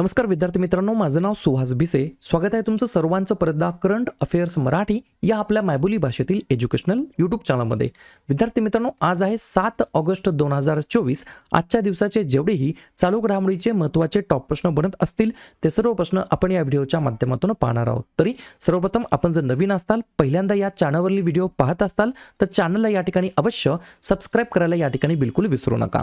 नमस्कार विद्यार्थी मित्रांनो. माझं नाव सुहास भिसे. स्वागत आहे तुमचं सर्वांचं परदा करंट अफेअर्स मराठी या आपल्या मायबोली भाषेतील एज्युकेशनल यूट्यूब चॅनलमध्ये. विद्यार्थी मित्रांनो आज आहे सात ऑगस्ट दोन हजार चोवीस. आजच्या दिवसाचे जेवढेही चालू घडामोडीचे महत्त्वाचे टॉप प्रश्न बनत असतील ते सर्व प्रश्न आपण या व्हिडिओच्या माध्यमातून पाहणार आहोत. तरी सर्वप्रथम आपण जर नवीन असताल पहिल्यांदा या चॅनलवरील व्हिडिओ पाहत असताल तर चॅनलला या ठिकाणी अवश्य सबस्क्राईब करायला या ठिकाणी बिलकुल विसरू नका.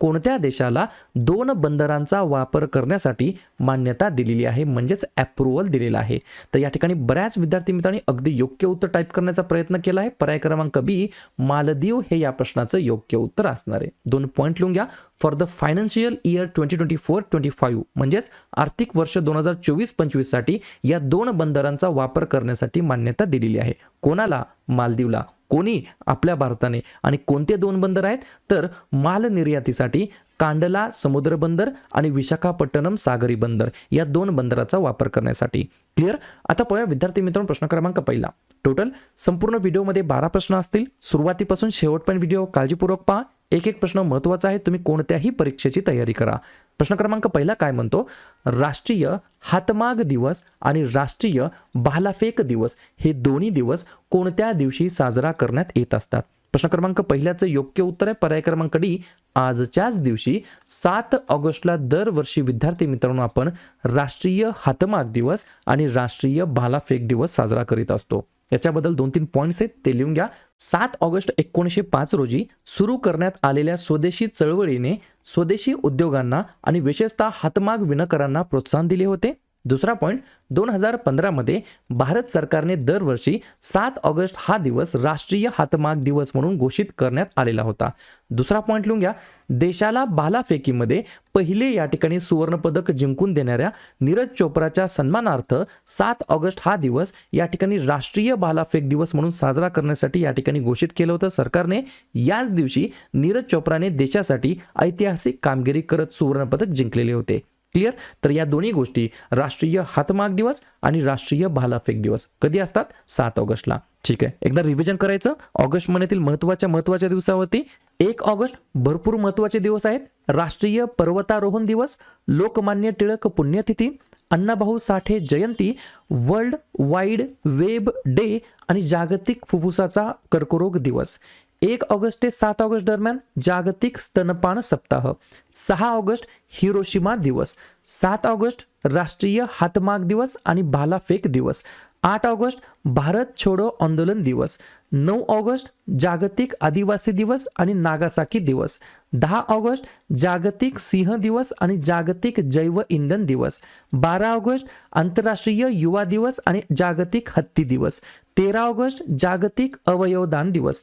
कोणत्या देशाला दोन बंदरांचा वापर करण्यासाठी मान्यता दिलेली आहे म्हणजेच अप्रुव्हल दिलेला आहे? तर या ठिकाणी बऱ्याच विद्यार्थी मित्रांनी अगदी योग्य उत्तर टाईप करण्याचा प्रयत्न केला आहे. पर्याय क्रमांक बी मालदीव हे या प्रश्नाचं योग्य उत्तर असणार आहे. दोन पॉईंट लिहून घ्या. For the financial year twenty twenty four twenty five म्हणजेच आर्थिक वर्ष दोन हजार चोवीस पंचवीससाठी या दोन बंदरांचा वापर करण्यासाठी मान्यता दिलेली आहे. कोणाला? मालदीवला. कोणी आपल्या भारताने आणि कोणते दोन बंदर आहेत? तर माल निर्यातीसाठी कांडला समुद्र बंदर आणि विशाखापट्टणम सागरी बंदर या दोन बंदराचा वापर करण्यासाठी. क्लिअर आता पाहूया विद्यार्थी मित्रांनो प्रश्न क्रमांक पहिला. टोटल संपूर्ण व्हिडिओमध्ये बारा प्रश्न असतील. सुरुवातीपासून शेवटपर्यंत व्हिडिओ काळजीपूर्वक पहा. एक एक प्रश्न महत्त्वाचा आहे. तुम्ही कोणत्याही परीक्षेची तयारी करा. प्रश्न क्रमांक पहिला काय म्हणतो? राष्ट्रीय हातमाग दिवस आणि राष्ट्रीय भालाफेक दिवस हे दोन्ही दिवस कोणत्या दिवशी साजरा करण्यात येत असतात? प्रश्न क्रमांक पहिल्याचं योग्य उत्तर आहे. पर्याय क्रमांक डी आजच्याच दिवशी सात ऑगस्टला दरवर्षी विद्यार्थी मित्रांनो आपण राष्ट्रीय हातमाग दिवस आणि राष्ट्रीय भालाफेक दिवस साजरा करीत असतो. याच्याबद्दल दोन तीन पॉईंट्स आहेत ते लिहून घ्या. सात ऑगस्ट एकोणीसशे पाच रोजी सुरू करण्यात आलेल्या स्वदेशी चळवळीने स्वदेशी उद्योगांना आणि विशेषतः हातमाग विणकरांना प्रोत्साहन दिले होते. दुसरा पॉईंट दोन हजार पंधरामध्ये भारत सरकारने दरवर्षी सात ऑगस्ट हा दिवस राष्ट्रीय हातमाग दिवस म्हणून घोषित करण्यात आलेला होता. दुसरा पॉईंट लिहून घ्या. देशाला भालाफेकीमध्ये पहिले या ठिकाणी सुवर्णपदक जिंकून देणाऱ्या नीरज चोप्राच्या सन्मानार्थ सात ऑगस्ट हा दिवस या ठिकाणी राष्ट्रीय भालाफेक दिवस म्हणून साजरा करण्यासाठी या ठिकाणी घोषित केलं होतं. सरकारने याच दिवशी नीरज चोप्राने देशासाठी ऐतिहासिक कामगिरी करत सुवर्णपदक जिंकलेले होते. क्लिअर? तर या दोन्ही गोष्टी राष्ट्रीय हातमाग दिवस आणि राष्ट्रीय भालाफेक दिवस. कधी असतात? सात ऑगस्टला. ठीक आहे. एकदा रिव्हिजन करायचं. ऑगस्ट महिन्यातील महत्त्वाच्या महत्त्वाच्या दिवसावरती एक ऑगस्ट भरपूर महत्त्वाचे दिवस आहेत. राष्ट्रीय पर्वतारोहण दिवस लोकमान्य टिळक पुण्यतिथी अण्णाभाऊ साठे जयंती वर्ल्ड वाईड वेब डे आणि जागतिक फुफ्फुसाचा कर्करोग दिवस. एक ऑगस्ट ते सात ऑगस्ट दरम्यान जागतिक स्तनपान सप्ताह. सहा ऑगस्ट हिरोशिमा दिवस. सात ऑगस्ट राष्ट्रीय हातमाग दिवस आणि भालाफेक दिवस. आठ ऑगस्ट भारत छोडो आंदोलन दिवस. नऊ ऑगस्ट जागतिक आदिवासी दिवस आणि नागासाकी दिवस. दहा ऑगस्ट जागतिक सिंह दिवस आणि जागतिक जैव इंधन दिवस. बारा ऑगस्ट आंतरराष्ट्रीय युवा दिवस आणि जागतिक हत्ती दिवस. तेरा ऑगस्ट जागतिक अवयवदान दिवस.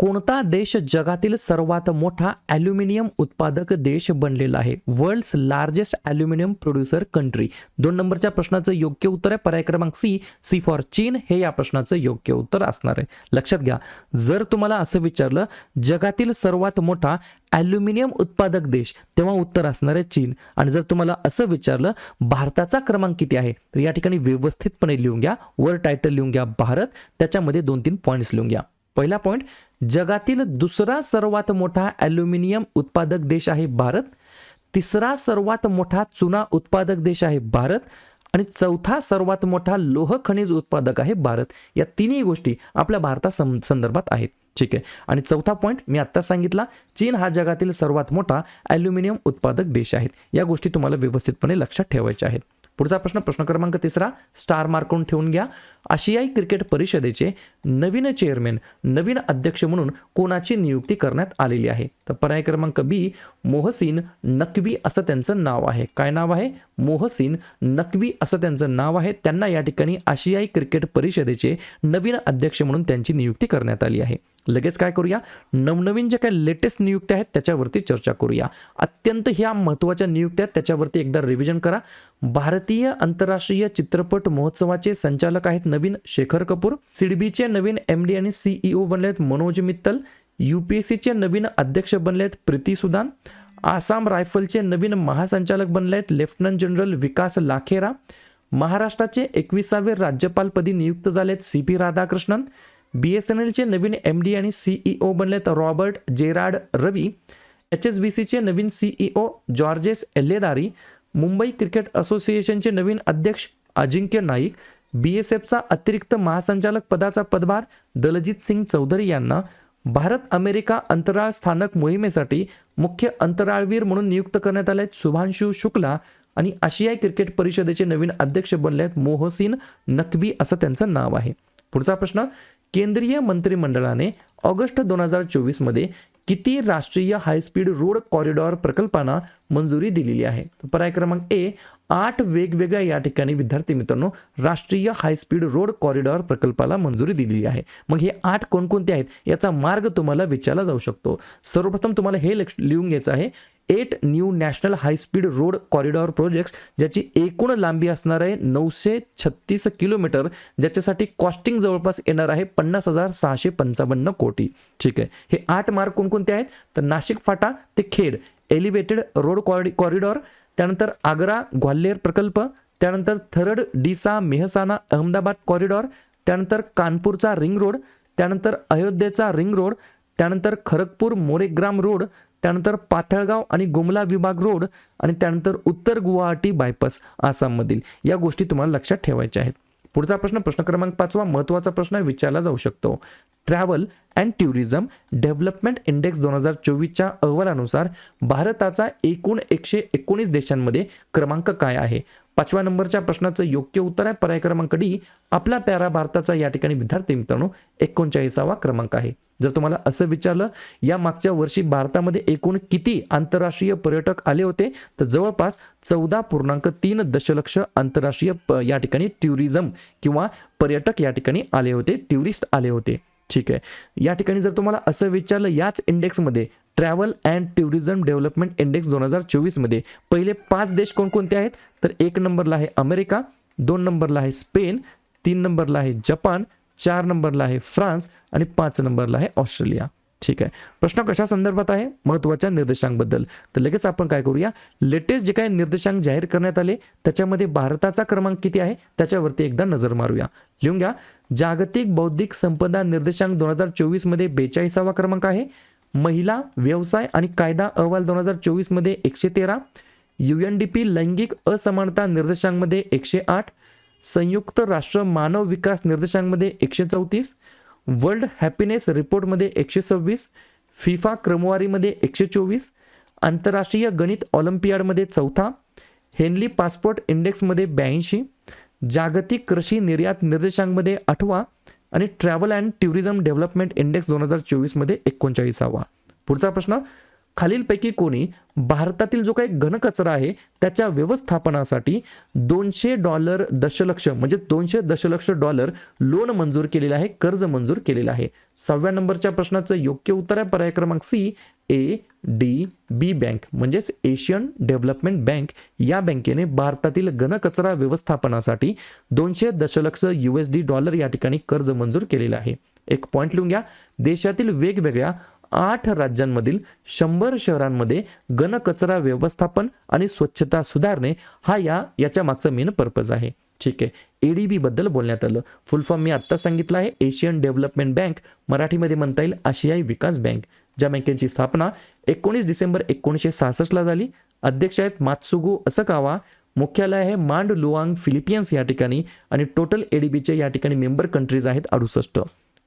कोणता देश जगातील सर्वात मोठा ॲल्युमिनियम उत्पादक देश बनलेला आहे? World's largest aluminium producer country दोन नंबरच्या प्रश्नाचं योग्य उत्तर आहे. पर्याय क्रमांक सी सी फॉर चीन. हे या प्रश्नाचं योग्य उत्तर असणार आहे. लक्षात घ्या जर तुम्हाला असं विचारलं जगातील सर्वात मोठा ॲल्युमिनियम उत्पादक देश तेव्हा उत्तर असणार आहे चीन. आणि जर तुम्हाला असं विचारलं भारताचा क्रमांक किती आहे? तर या ठिकाणी व्यवस्थितपणे लिहून घ्या. वर टायटल लिहून घ्या भारत. त्याच्यामध्ये दोन तीन पॉईंट्स लिहून घ्या. पहिला पॉईंट जगातील दुसरा सर्वात मोठा ॲल्युमिनियम उत्पादक देश आहे भारत तिसरा सर्वात मोठा चुना उत्पादक देश आहे भारत आणि चौथा सर्वात मोठा लोह खनिज उत्पादक आहे भारत. या तिन्ही गोष्टी आपल्या भारता संदर्भात आहेत. ठीक आहे. आणि चौथा पॉईंट मी आत्ता सांगितला चीन हा जगातील सर्वात मोठा ॲल्युमिनियम उत्पादक देश आहे. या गोष्टी तुम्हाला व्यवस्थितपणे लक्षात ठेवायच्या आहेत. पुढचा प्रश्न प्रश्न क्रमांक तिसरा स्टार मार्कून ठेवून घ्या. आशियाई क्रिकेट परिषदेचे नवीन चेअरमॅन नवीन अध्यक्ष म्हणून कोणाची नियुक्ती करण्यात आलेली आहे? तर पर्याय क्रमांक बी मोहसिन नकवी असं त्यांचं नाव आहे. काय नाव आहे? मोहसिन नकवी असं त्यांचं नाव आहे. त्यांना या ठिकाणी आशियाई क्रिकेट परिषदेचे नवीन अध्यक्ष म्हणून त्यांची नियुक्ती करण्यात आली आहे. लगेच काय करूया? नवनवीन जे काही लेटेस्ट नियुक्त्या आहेत त्याच्यावरती चर्चा करूया. अत्यंत ह्या महत्त्वाच्या नियुक्त्या आहेत त्याच्यावरती एकदा रिव्हिजन करा. भारतीय आंतरराष्ट्रीय चित्रपट महोत्सवाचे संचालक आहेत नवीन शेखर कपूर. सिडबीचे नवीन एम डी आणि सीईओ बनले आहेत मनोज मित्तल. यूपीएससीचे नवीन अध्यक्ष बनले आहेत प्रीती सुदान. आसाम रायफलचे नवीन महासंचालक बनले आहेत लेफ्टनंट जनरल विकास लाखेरा. महाराष्ट्राचे एकविसावे राज्यपालपदी नियुक्त झालेत C P Radhakrishnan. B S N एलचे नवीन एम डी आणि सीईओ बनलेत Robert Gerard Ravi H S B सीचे नवीन CEO Georges Elhedery Mumbai cricket असोसिएशनचे नवीन अध्यक्ष अजिंक्य नाईक बी एस एफचा अतिरिक्त महासंचालक पदाचा पदभार दलजित सिंग चौधरी यांना भारत अमेरिका अंतराळ स्थानक मोहिमेसाठी मुख्य अंतराळवीर म्हणून नियुक्त करण्यात आले आहेत शुभांशु शुक्ला आणि आशियाई क्रिकेट परिषदेचे नवीन अध्यक्ष बनले आहेत मोहसिन नकवी असं त्यांचं नाव आहे. पुढचा प्रश्न केंद्रीय मंत्रिमंडळाने ऑगस्ट दोन हजार चोवीसमध्ये किती राष्ट्रीय हायस्पीड रोड कॉरिडॉर प्रकल्पांना मंजुरी दिलेली आहे? पर्याय क्रमांक ए आठ वेगवेगळ्या या ठिकाणी विद्यार्थी मित्रांनो राष्ट्रीय हायस्पीड रोड कॉरिडॉर प्रकल्पाला मंजुरी दिलेली आहे. मग हे आठ कोणकोणते आहेत? याचा मार्ग तुम्हाला विचारला जाऊ शकतो. सर्वप्रथम तुम्हाला हे लक्ष लिहून घ्यायचं आहे. Eight new national high speed road corridor projects ज्याची एकूण लांबी असणार आहे नऊशे छत्तीस किलोमीटर ज्याच्यासाठी कॉस्टिंग जवळपास येणार आहे पन्नास हजार सहाशे पंचावन्न कोटी. ठीक आहे. हे आठ मार्ग कोणकोणते आहेत? तर नाशिक फाटा ते खेड एलिव्हेटेड रोड कॉरिडॉर त्यानंतर आग्रा ग्वाल्हेर प्रकल्प त्यानंतर थरड डिसा मेहसाना अहमदाबाद कॉरिडॉर त्यानंतर कानपूरचा रिंग रोड त्यानंतर अयोध्येचा रिंग रोड त्यानंतर खरगपूर मोरेग्राम रोड त्यानंतर पाथळगाव आणि गुमला विभाग रोड आणि त्यानंतर उत्तर गुवाहाटी बायपास आसाममधील या गोष्टी तुम्हाला लक्षात ठेवायच्या आहेत. पुढचा प्रश्न प्रश्न क्रमांक पाचवा महत्त्वाचा प्रश्न विचारला जाऊ शकतो. Travel and tourism development index दोन हजार चोवीसच्या अहवालानुसार भारताचा एकूण एकशे एकोणीस देशांमध्ये क्रमांक काय आहे? पाचव्या नंबरच्या प्रश्नाचं योग्य उत्तर आहे. पर्याय क्रमांक डी आपला प्यारा भारताचा या ठिकाणी विद्यार्थी मित्रांनो एकोणचाळीसावा क्रमांक आहे. जर तुम्हाला असं विचारलं या मागच्या वर्षी भारतामध्ये एकूण किती आंतरराष्ट्रीय पर्यटक आले होते? तर जवळपास चौदा पूर्णांक तीन दशलक्ष आंतरराष्ट्रीय प- या ठिकाणी ट्युरिझम किंवा पर्यटक या ठिकाणी आले होते ट्युरिस्ट आले होते. ठीक आहे. या ठिकाणी जर तुम्हाला असं विचारलं याच इंडेक्समध्ये travel and tourism development index दोन हजार चोवीसमध्ये पहिले पाच देश कोणकोणते आहेत? तर एक नंबरला आहे अमेरिका दोन नंबरला आहे स्पेन तीन नंबरला आहे जपान चार नंबरला आहे फ्रान्स आणि पाच नंबरला आहे ऑस्ट्रेलिया. ठीक आहे. प्रश्न कशा संदर्भात आहे? महत्त्वाच्या निर्देशांबद्दल तर लगेच आपण काय करूया? लेटेस्ट जे काही निर्देशांक जाहीर करण्यात आले त्याच्यामध्ये भारताचा क्रमांक किती आहे? त्याच्यावरती एकदा नजर मारूया. लिहून घ्या. जागतिक बौद्धिक संपदा निर्देशांक दोन हजार चोवीसमध्ये बेचाळीसावा क्रमांक आहे. महिला व्यवसाय आणि कायदा अहवाल दोन हजार चोवीसमध्ये एकशे तेरा यू एन डी पी लैंगिक असमानता निर्देशांमध्ये एकशे आठ संयुक्त राष्ट्र मानव विकास निर्देशांमध्ये एकशे चौतीस वर्ल्ड हॅपीनेस रिपोर्टमध्ये एकशे सव्वीस फिफा क्रमवारीमध्ये एकशे चोवीस आंतरराष्ट्रीय गणित ऑलिम्पियाडमध्ये चौथा हेनली पासपोर्ट इंडेक्समध्ये ब्याऐंशी जागतिक कृषी निर्यात निर्देशांमध्ये आठवा आणि travel and tourism development index दोन हजार चोवीसमध्ये एकोणचाळीसावा. पुढचा प्रश्न खालीलपैकी कोणी भारतातील जो काही घनकचरा आहे त्याच्या व्यवस्थापनासाठी दोनशे डॉलर दशलक्ष म्हणजे दोनशे दशलक्ष डॉलर लोन मंजूर केलेलं आहे कर्ज मंजूर केलेलं आहे. सहाव्या नंबरच्या प्रश्नाचं योग्य उत्तर आहे पर्याय क्रमांक C A D B bank म्हणजेच एशियन डेव्हलपमेंट बँक या बँकेने भारतातील घनकचरा व्यवस्थापनासाठी दोनशे दशलक्ष यू एस डी डॉलर या ठिकाणी कर्ज मंजूर केलेलं आहे. एक पॉईंट लिहून घ्या. देशातील वेगवेगळ्या आठ राज्यांमधील शंभर शहरांमध्ये घनकचरा व्यवस्थापन आणि स्वच्छता सुधारणे हा या याच्या मागचा मेन पर्पज आहे. ठीक आहे. एडीबी बद्दल बोलण्यात आलं. फुल फॉर्म मी आत्ता सांगितलं आहे. एशियन डेव्हलपमेंट बँक मराठीमध्ये म्हणता येईल आशियाई विकास बँक ज्या बँकेची स्थापना एकोणीस डिसेंबर एकोणीसशे सहासष्टला झाली. अध्यक्ष आहेत मात्सुगो असकावा. मुख्यालय आहे मांड लुआंग फिलिपियन्स या ठिकाणी आणि टोटल एडीबीचे या ठिकाणी मेंबर कंट्रीज आहेत अडुसष्ट.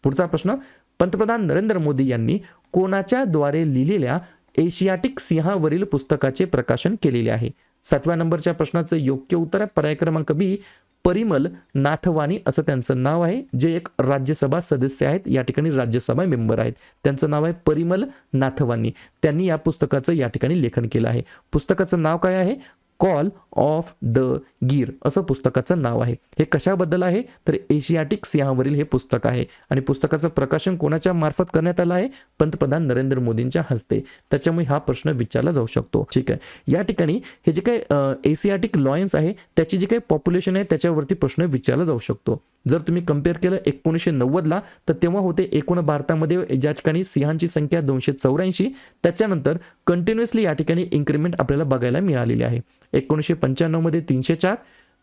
पुढचा प्रश्न पंतप्रधान नरेंद्र मोदी यांनी कोणाच्या द्वारे लिहिलेल्या एशियाटिक सिंहावरील पुस्तकाचे प्रकाशन केलेले आहे. सातव्या नंबरच्या प्रश्नाचं योग्य उत्तर आहे पर्याय क्रमांक बी परिमल नाथवानी असं त्यांचं नाव आहे जे एक राज्यसभा सदस्य आहेत. या ठिकाणी राज्यसभा मेंबर आहेत. त्यांचं नाव आहे परिमल नाथवानी त्यांनी या पुस्तकाचं या ठिकाणी लेखन केलं आहे. पुस्तकाचं नाव काय आहे? कॉल ऑफ द गिर असं पुस्तकाचं नाव आहे. हे कशाबद्दल आहे? तर एशियाटिक सिंहावरील हे पुस्तक आहे. आणि पुस्तकाचं प्रकाशन कोणाच्या मार्फत करण्यात आलं आहे? पंतप्रधान नरेंद्र मोदींच्या हस्ते. त्याच्यामुळे हा प्रश्न विचारला जाऊ शकतो. ठीक आहे. या ठिकाणी हे जे काही एशियाटिक लॉयन्स आहे त्याची जी काही पॉप्युलेशन आहे त्याच्यावरती प्रश्न विचारला जाऊ शकतो. जर तुम्ही कंपेअर केलं एकोणीसशे नव्वदला तर तेव्हा होते एकूण भारतामध्ये ज्या ठिकाणी सिंहांची संख्या दोनशे चौऱ्याऐंशी त्याच्यानंतर कंटिन्युअसली या ठिकाणी इन्क्रीमेंट आपल्याला बघायला मिळालेली आहे. एकोणीसशे पंच्याण्णवमध्ये तीनशे चार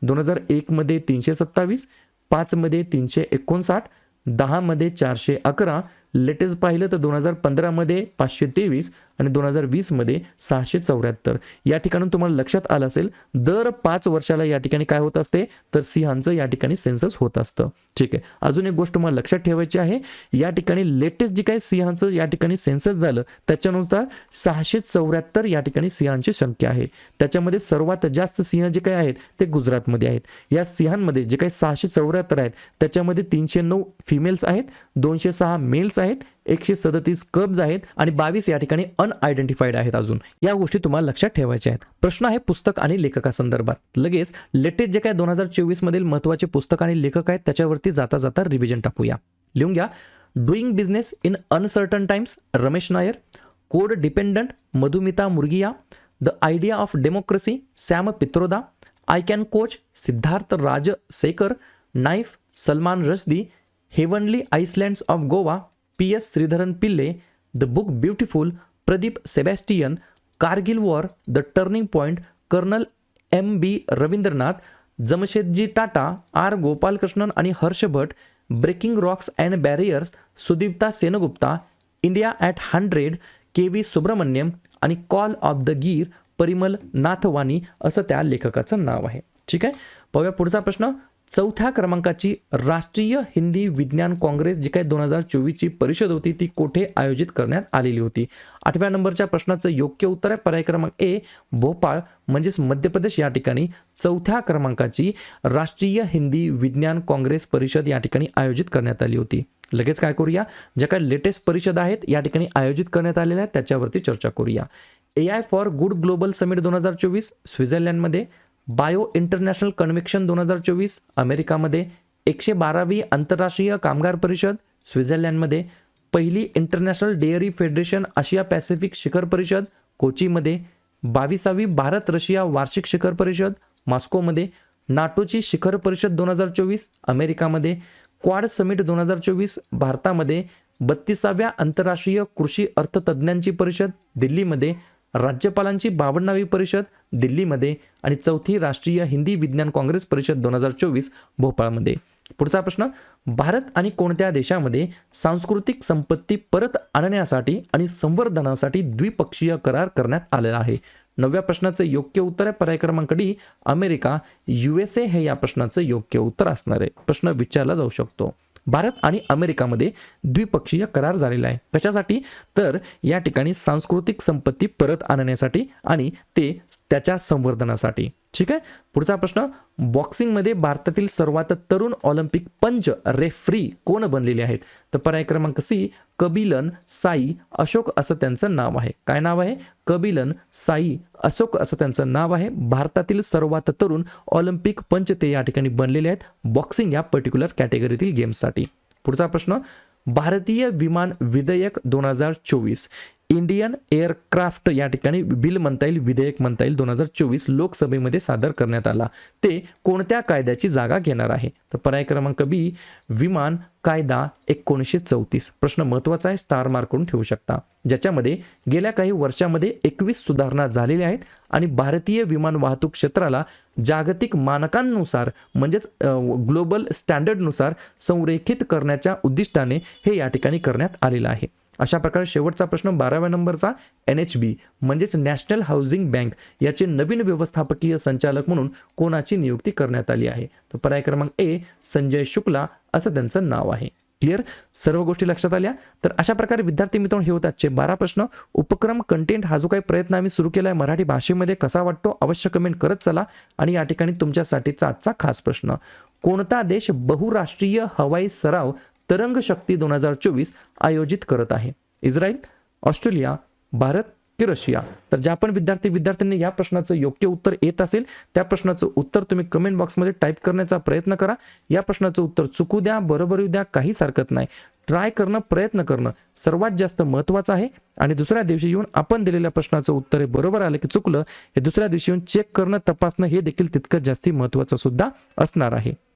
दोन हजार एकमध्ये तीनशे सत्तावीस पाचमध्ये तीनशे एकोणसाठ दहामध्ये चारशे अकरा लेटेस्ट पाहिलं तर दोन हजार पंधरामध्ये पाचशे तेवीस आणि दोन हजार वीसमध्ये सहाशे चौऱ्याहत्तर. या ठिकाणून तुम्हाला लक्षात आलं असेल दर पाच वर्षाला या ठिकाणी काय होत असते? तर सिंहांचं या ठिकाणी सेन्सस होत असतं. ठीक आहे. अजून एक गोष्ट तुम्हाला लक्षात ठेवायची आहे या ठिकाणी लेटेस्ट जे काही सिंहांचं या ठिकाणी सेन्सस झालं त्याच्यानुसार सहाशे चौऱ्याहत्तर या ठिकाणी सिंहांची संख्या आहे. त्याच्यामध्ये सर्वात जास्त सिंह जे काही आहेत ते गुजरातमध्ये आहेत. या सिंहांमध्ये जे काही सहाशे चौऱ्याहत्तर आहेत त्याच्यामध्ये तीनशे नऊ फिमेल्स आहेत दोनशे सहा मेल्स आहेत एकशे सदतीस कब्ज आहेत आणि बावीस या ठिकाणी अनआयडेंटिफाईड आहेत अजून. या गोष्टी तुम्हाला लक्षात ठेवायच्या आहेत. प्रश्न आहे पुस्तक आणि लेखकासंदर्भात. लगेच लेटेस्ट जे काय दोन हजार चोवीस मधील महत्त्वाचे पुस्तक आणि लेखक आहेत त्याच्यावरती जाता जाता रिव्हिजन टाकूया. लिहून घ्या. Doing business in uncertain times Ramesh Nair. Code dependent Madhumita Murgia. The idea of democracy Sam Pitroda I can coach Siddharth Raj Sekar knife Salman Rushdie. Heavenly islands of Goa P S Sreedharan Pillai the book beautiful Pradeep Sebastian Kargil war the turning point colonel M B Ravindranath Jamsetji Tata R Gopalakrishnan आणि Harsh Bhatt breaking rocks and barriers Sudipta Sengupta India at hundred K V Subramanian आणि call of the Gir Parimal Nathwani असं त्या लेखकाचं नाव आहे. ठीक आहे? पाहूया पुढचा प्रश्न. चौथ्या क्रमांकाची राष्ट्रीय हिंदी विज्ञान काँग्रेस जी काही दोन हजार चोवीसची परिषद होती ती कोठे आयोजित करण्यात आलेली होती? आठव्या नंबरच्या प्रश्नाचं योग्य उत्तर आहे. पर्याय क्रमांक ए भोपाळ म्हणजेच मध्य प्रदेश. या ठिकाणी चौथ्या क्रमांकाची राष्ट्रीय हिंदी विज्ञान काँग्रेस परिषद या ठिकाणी आयोजित करण्यात आली होती. लगेच काय करूया? ज्या काही लेटेस्ट परिषद आहेत या ठिकाणी आयोजित करण्यात आलेल्या आहेत. त्याच्यावरती चर्चा करूया. A I for good global summit दोन हजार चोवीस स्वित्झर्लंडमध्ये बायो इंटरनॅशनल कन्व्हेक्शन दोन हजार चोवीस अमेरिकामध्ये एकशे बारावी आंतरराष्ट्रीय कामगार परिषद स्वित्झर्लंडमध्ये पहिली international dairy federation Asia Pacific शिखर परिषद कोचीमध्ये बावीसावी भारत रशिया वार्षिक शिखर परिषद मॉस्कोमध्ये नाटोची शिखर परिषद दोन हजार चोवीस अमेरिकामध्ये क्वाड समिट दोन हजार चोवीस भारतामध्ये बत्तीसाव्या आंतरराष्ट्रीय कृषी अर्थतज्ज्ञांची परिषद दिल्लीमध्ये राज्यपालांची बावन्नावी परिषद दिल्लीमध्ये आणि चौथी राष्ट्रीय हिंदी विज्ञान काँग्रेस परिषद दोन हजार चोवीस भोपाळमध्ये. पुढचा प्रश्न भारत आणि कोणत्या देशामध्ये सांस्कृतिक संपत्ती परत आणण्यासाठी आणि संवर्धनासाठी द्विपक्षीय करार करण्यात आलेला आहे? नवव्या प्रश्नाचं योग्य उत्तर आहे. पर्याय क्रमांक D America U S A हे या प्रश्नाचं योग्य उत्तर असणार आहे. प्रश्न विचारला जाऊ शकतो. भारत आणि अमेरिकामध्ये द्विपक्षीय करार झालेला आहे. कशासाठी? तर या ठिकाणी सांस्कृतिक संपत्ती परत आणण्यासाठी आणि ते त्याच्या संवर्धनासाठी. ठीक आहे? पुढचा प्रश्न बॉक्सिंगमध्ये भारतातील सर्वात तरुण ऑलिम्पिक पंच रेफ्री कोण बनलेले आहेत? तर पर्याय क्रमांक सी कबिलन साई अशोक असं त्यांचं नाव आहे. काय नाव आहे? कबिलन साई अशोक असं त्यांचं नाव आहे. भारतातील सर्वात तरुण ऑलिम्पिक पंच ते या ठिकाणी बनलेले आहेत बॉक्सिंग या पर्टिक्युलर कॅटेगरीतील गेम्ससाठी पुढचा प्रश्न भारतीय विमान विधेयक दोन हजार चोवीस. इंडियन एअरक्राफ्ट या ठिकाणी बिल म्हणता येईल विधेयक म्हणता येईल दोन हजार चोवीस लोकसभेमध्ये सादर करण्यात आला. ते कोणत्या कायद्याची जागा घेणार आहे? तर पर्याय क्रमांक बी विमान कायदा एकोणीसशे चौतीस. प्रश्न महत्त्वाचा आहे स्टार मार्क करून ठेवू शकता. ज्याच्यामध्ये गेल्या काही वर्षामध्ये एकवीस सुधारणा झालेल्या आहेत आणि भारतीय विमान वाहतूक क्षेत्राला जागतिक मानकांनुसार म्हणजेच ग्लोबल स्टँडर्डनुसार संरेखित करण्याच्या उद्दिष्टाने हे या ठिकाणी करण्यात आलेलं आहे. अशा प्रकारे शेवटचा प्रश्न बाराव्या नंबरचा एन एच बी म्हणजेच नॅशनल हाऊसिंग बँक याचे नवीन व्यवस्थापकीय संचालक म्हणून कोणाची नियुक्ती करण्यात आली आहे? तर पर्याय क्रमांक ए संजय शुक्ला असं त्यांचं नाव आहे. क्लिअर सर्व गोष्टी लक्षात आल्या? तर अशा प्रकारे विद्यार्थी मित्रांनो हे होतातचे बारा प्रश्न. उपक्रम कंटेंट हा जो काही प्रयत्न आम्ही सुरू केला आहे मराठी भाषेमध्ये कसा वाटतो अवश्य कमेंट करत चला. आणि या ठिकाणी तुमच्यासाठीचा आजचा खास प्रश्न. कोणता देश बहुराष्ट्रीय हवाई सराव तरंग शक्ती दोन हजार चोवीस आयोजित करत आहे. इस्रायल ऑस्ट्रेलिया भारत की रशिया? तर ज्या पण विद्यार्थी विद्यार्थ्यांनी या प्रश्नाचं योग्य उत्तर येत असेल त्या प्रश्नाचं उत्तर तुम्ही कमेंट बॉक्समध्ये टाईप करण्याचा प्रयत्न करा. या प्रश्नाचं उत्तर चुकू द्या बरोबर येऊ द्या काहीच हरकत नाही. ट्राय करणं प्रयत्न करणं सर्वात जास्त महत्त्वाचं आहे. आणि दुसऱ्या दिवशी येऊन आपण दिलेल्या प्रश्नाचं उत्तर हे बरोबर आलं की चुकलं हे दुसऱ्या दिवशी येऊन चेक करणं तपासणं हे देखील तितकं जास्ती महत्त्वाचं सुद्धा असणार आहे.